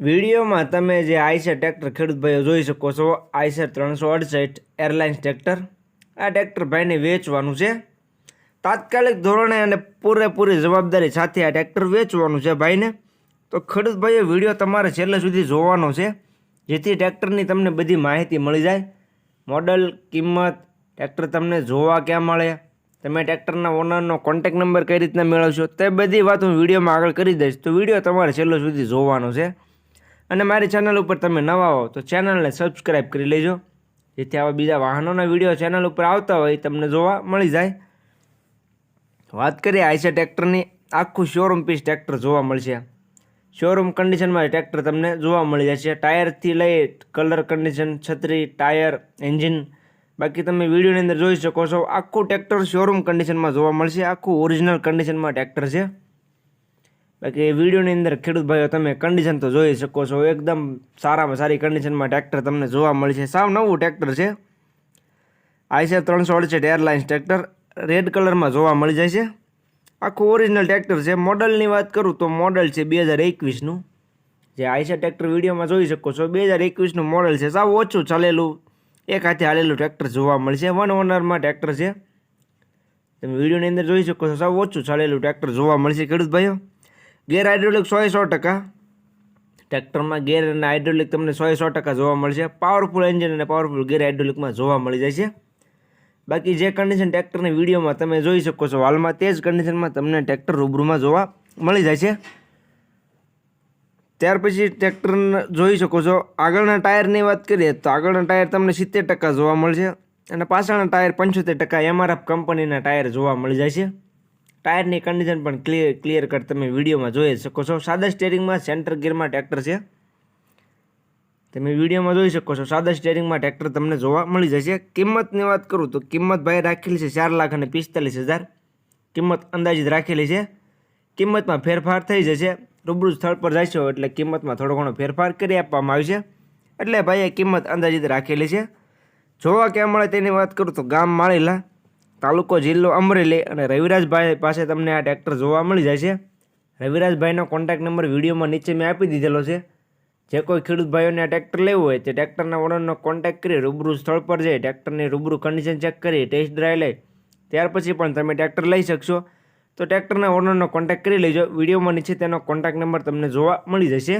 વિડીયોમાં તમે જે આઈસર ટ્રેક્ટર ખેડૂત જોઈ શકો છો, આઈસર ત્રણસો અડસઠ એરલાઇન્સ ટ્રેક્ટર. આ ટ્રેક્ટર ભાઈને વેચવાનું છે. તાત્કાલિક ધોરણે અને પૂરેપૂરી જવાબદારી સાથે આ ટ્રેક્ટર વેચવાનું છે ભાઈને. તો ખેડૂત વીડિયો તમારે છેલ્લે સુધી જોવાનો છે, જેથી ટ્રેક્ટરની તમને બધી માહિતી મળી જાય. મોડલ, કિંમત, ટ્રેક્ટર તમને જોવા ક્યાં મળે, તમે ટ્રેક્ટરના ઓનરનો કોન્ટેક નંબર કઈ રીતના મેળવશો, તે બધી વાત હું વિડીયોમાં આગળ કરી દઈશ. તો વીડિયો તમારે છેલ્લો સુધી જોવાનો છે. અને મારી ચેનલ ઉપર તમે નવા હો તો ચેનલને સબસ્ક્રાઈબ કરી લેજો. જેથી આવા બીજા વાહનોના વીડિયો ચેનલ ઉપર આવતા હોય તમને જોવા મળી જાય. વાત કરીએ આઈસા ટ્રેક્ટરની આખું શોરૂમ પીસ ટ્રેક્ટર જોવા મળશે. શોરૂમ કન્ડિશનમાં ટ્રેક્ટર તમને જોવા મળી જશે. ટાયરથી લઈ કલર કન્ડિશન છત્રી ટાયર એન્જિન બાકી તમે વિડીયોની અંદર જોઈ શકો છો. આખું ટ્રેક્ટર શોરૂમ કન્ડિશનમાં જોવા મળશે. આખું ઓરિજિનલ કન્ડિશનમાં ટ્રેક્ટર છે. બાકી વિડીયોની અંદર ખેડૂત ભાઈઓ તમે કન્ડિશન તો જોઈ શકો છો. એકદમ સારામાં સારી કન્ડિશનમાં ટ્રેક્ટર તમને જોવા મળશે. સાવ નવું ટ્રેક્ટર છે. આઈસર ત્રણસો અડસઠ એરલાઇન્સ ટ્રેક્ટર રેડ કલરમાં જોવા મળી જાય છે. આખું ઓરિજિનલ ટ્રેક્ટર છે. મોડલની વાત કરું તો મોડલ છે બે હજાર એકવીસનું જે આઈસર ટ્રેક્ટર વિડીયોમાં જોઈ શકો છો. બે હજાર એકવીસનું મોડલ છે. સાવ ઓછું ચાલેલું. એક હાથે હાલેલું ટ્રેક્ટર જોવા મળશે. વન ઓનરમાં ટ્રેક્ટર છે. તમે વિડીયોની અંદર જોઈ શકો છો. સાવ ઓછું ચાલેલું ટ્રેક્ટર જોવા મળશે ખેડૂત ભાઈઓ. ગેર હાઇડ્રોલિક સો સો ટકા. ટ્રેક્ટરમાં ગેર અને હાઇડ્રોલિક તમને સો સો ટકા જોવા મળશે. પાવરફુલ એન્જિન અને પાવરફુલ ગેર હાઇડ્રોલિકમાં જોવા મળી જાય છે. બાકી જે કન્ડિશન ટ્રેક્ટરની વિડીયોમાં તમે જોઈ શકો છો, હાલમાં તે જ કન્ડિશનમાં તમને ટ્રેક્ટર રૂબરૂમાં જોવા મળી જાય છે. ત્યાર પછી ટ્રેક્ટર જોઈ શકો છો, આગળના ટાયરની વાત કરીએ તો આગળના ટાયર તમને સિત્તેર ટકા જોવા મળશે અને પાછળના ટાયર પંચોતેર ટકા એમઆરએફ કંપનીના ટાયર જોવા મળી જાય છે. ટાયરની કન્ડિશન પણ ક્લિયર ક્લિયર કટ તમે વિડીયોમાં જોઈ શકો છો. સાદા સ્ટેરિંગમાં સેન્ટર ગિયરમાં ટ્રેક્ટર છે. તમે વિડીયોમાં જોઈ શકો છો, સાદા સ્ટેરિંગમાં ટ્રેક્ટર તમને જોવા મળી જશે. કિંમતની વાત કરું તો કિંમત ભાઈ રાખેલી છે ચાર લાખ અને પિસ્તાલીસ હજાર. કિંમત અંદાજિત રાખેલી છે. કિંમતમાં ફેરફાર થઈ જશે. રૂબરૂ સ્થળ પર જશો એટલે કિંમતમાં થોડો ઘણો ફેરફાર કરી આપવામાં આવશે. એટલે ભાઈએ કિંમત અંદાજિત રાખેલી છે. જોવા ક્યાં મળે તેની વાત કરું તો ગામ માળીલા. તાલુકો જિલ્લો અમરેલી અને રવિરાજભાઈ પાસે તમને આ ટ્રેક્ટર જોવા મળી જાય છે. રવિરાજભાઈનો કોન્ટેક્ટ નંબર વિડીયોમાં નીચે મેં આપી દીધેલો છે. જે કોઈ ખેડૂત ભાઈઓને આ ટ્રેક્ટર લેવું હોય તે ટ્રેક્ટરના ઓનરનો કોન્ટેક્ટ કરી રૂબરૂ સ્થળ પર જઈ ટ્રેક્ટરની રૂબરૂ કન્ડિશન ચેક કરી ટેસ્ટ ડ્રાઈવ લઈ, ત્યાર પછી પણ તમે ટ્રેક્ટર લઈ શકશો. તો ટ્રેક્ટરના ઓનરનો કોન્ટેક્ટ કરી લેજો. વિડીયોમાં નીચે તેનો કોન્ટેક્ટ નંબર તમને જોવા મળી જશે.